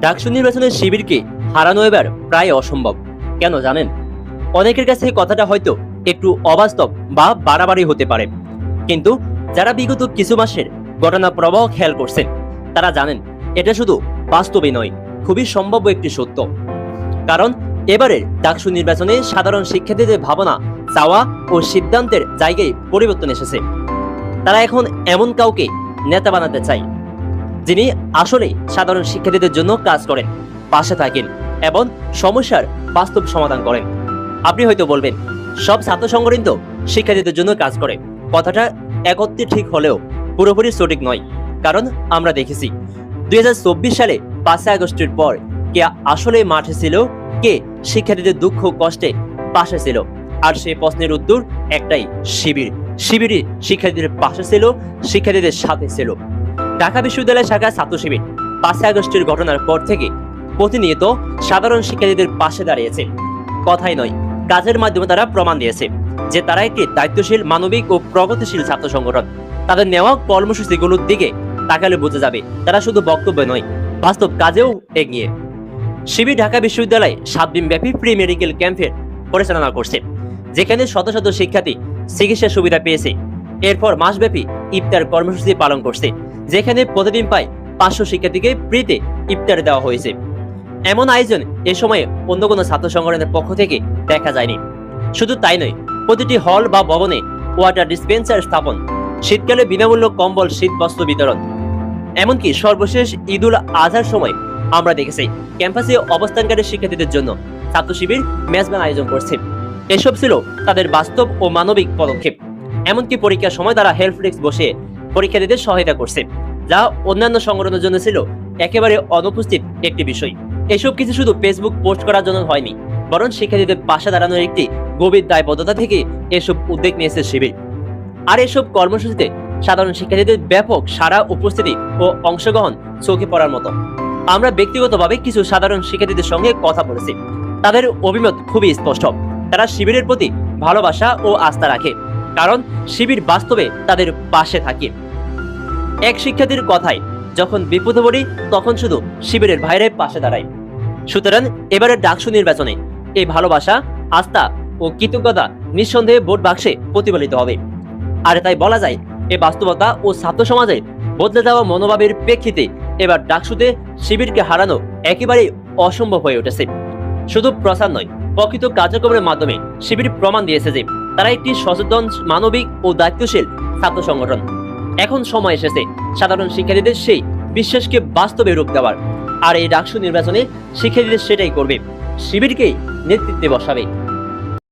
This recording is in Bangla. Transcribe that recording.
ডাকসু নির্বাচনের শিবিরকে হারানো এবার প্রায় অসম্ভব। কেন জানেন? অনেকের কাছে কথাটা হয়তো একটু অবাস্তব বা বাড়াবাড়ি হতে পারে। কিন্তু যারা বিগত কিছু মাসের ঘটনা প্রবাহ খেয়াল করছেন, তারা জানেন, এটা শুধু বাস্তবে নয়, খুবই সম্ভাব্য একটি সত্য। কারণ এবারের ডাকসু নির্বাচনে সাধারণ শিক্ষার্থীদের ভাবনা, চাওয়া ও সিদ্ধান্তের জায়গায় পরিবর্তন এসেছে। তারা এখন এমন কাউকে নেতা বানাতে চায়। যিনি আসলে সাধারণ শিক্ষার্থীদের জন্য কাজ করেন, পাশে থাকেন এবং সমস্যার বাস্তব সমাধান করেন। আপনি হয়তো বলবেন, সব ছাত্র সংগঠন তো শিক্ষার্থীদের জন্য কাজ করে। কথাটা একত্রে ঠিক হলেও পুরোপুরি সঠিক নয়, কারণ আমরা দেখেছি দুই হাজার চব্বিশ সালে পাঁচই আগস্টের পর কে আসলে মাঠে ছিল, কে শিক্ষার্থীদের দুঃখ কষ্টে পাশে ছিল। আর সেই প্রশ্নের উত্তর একটাই, শিবির। শিবিরই শিক্ষার্থীদের পাশে ছিল, শিক্ষার্থীদের সাথে ছিল। ঢাকা বিশ্ববিদ্যালয় শাখা ছাত্র শিবির পাঁচই আগস্টের ঘটনার পর থেকে প্রতিনিয়ত সাধারণ শিক্ষার্থীদের পাশে দাঁড়িয়েছে। কথাই নয়, কাজের মাধ্যমে তারা প্রমাণ দিয়েছে যে তারা একটি দায়িত্বশীল, মানবিক ও প্রগতিশীল ছাত্র সংগঠন। তাদের নেওয়া কর্মসূচিগুলোর দিকে তাকালে বোঝা যাবে তারা শুধু বক্তব্য নয়, বাস্তব কাজেও এগিয়ে। শিবির ঢাকা বিশ্ববিদ্যালয়ে সাত দিন ব্যাপী প্রি মেডিকেল ক্যাম্পের পরিচালনা করছে, যেখানে শত শত শিক্ষার্থী চিকিৎসা সুবিধা পেয়েছে। এরপর মাসব্যাপী ইফতার কর্মসূচি পালন করছে। যেখানে প্রতিদিন প্রায় পাঁচশো শিক্ষার্থীকে ফ্রিতে ইফতার দেওয়া হয়েছে। এমন আয়োজন এ সময়ে অন্য কোনো ছাত্র সংগঠনের পক্ষ থেকে দেখা যায়নি। শুধু তাই নয়, প্রতিটি হল বা ভবনে ওয়াটার ডিসপেন্সার স্থাপন, শীতকালে বিনামূল্য কম্বল শীত বস্ত্র বিতরণ, এমনকি সর্বশেষ ঈদুল আজহার সময় আমরা দেখেছি ক্যাম্পাসে অবস্থানকারী শিক্ষার্থীদের জন্য ছাত্র শিবির মেজবান আয়োজন করছে। এসব ছিল তাদের বাস্তব ও মানবিক পদক্ষেপ। এমনকি পরীক্ষার সময় তারা হেল্প ডেস্ক বসে পরীক্ষার্থীদের সহায়তা করছে, যা অন্যান্য সংগঠনের জন্য ছিল একেবারে অনুপস্থিত একটি বিষয়। এসব কিছু শুধু ফেসবুক পোস্ট করার জন্য হয়নি, বরং শিক্ষার্থীদের পাশে দাঁড়ানোর একটি গভীর দায়বদ্ধতা থেকে এসব উদ্যোগ নিয়েছে শিবির। আর এসব কর্মসূচিতে সাধারণ শিক্ষার্থীদের ব্যাপক সারা উপস্থিতি ও অংশগ্রহণ চোখে পড়ার মতো। আমরা ব্যক্তিগতভাবে কিছু সাধারণ শিক্ষার্থীদের সঙ্গে কথা বলেছি। তাদের অভিমত খুবই স্পষ্ট। তারা শিবিরের প্রতি ভালোবাসা ও আস্থা রাখে, কারণ শিবির বাস্তবে তাদের পাশে থাকে। এক শিক্ষার্থীর কথায়, যখন বিপদে পড়ি, তখন শুধু শিবিরের ভাইরাই পাশে দাঁড়ায় সুতরাং এবারের ডাকসু নির্বাচনে এই ভালোবাসা, আস্থা ও কৃতজ্ঞতা নিঃসন্দেহে ভোট বাক্সে প্রতিফলিত হবে। আর তাই বলা যায় এই বাস্তবতা ও ছাত্র সমাজে বদলে যাওয়া মনোভাবের প্রেক্ষিতে এবার ডাকসুতে শিবিরকে হারানো একেবারেই অসম্ভব হয়ে উঠেছে। শুধু প্রচার নয়, প্রকৃত কার্যক্রমের মাধ্যমে শিবির প্রমাণ দিয়েছে যে তারা একটি সচেতন, মানবিক ও দায়িত্বশীল ছাত্র সংগঠন। এখন সময় এসেছে। সাধারণ শিক্ষার্থীদের সেই বিশ্বাসকে বাস্তবে রূপ দেওয়ার। আর এই ডাকসু নির্বাচনে শিক্ষার্থীদের সেটাই করবে। শিবিরকেই নেতৃত্বে বসাবে।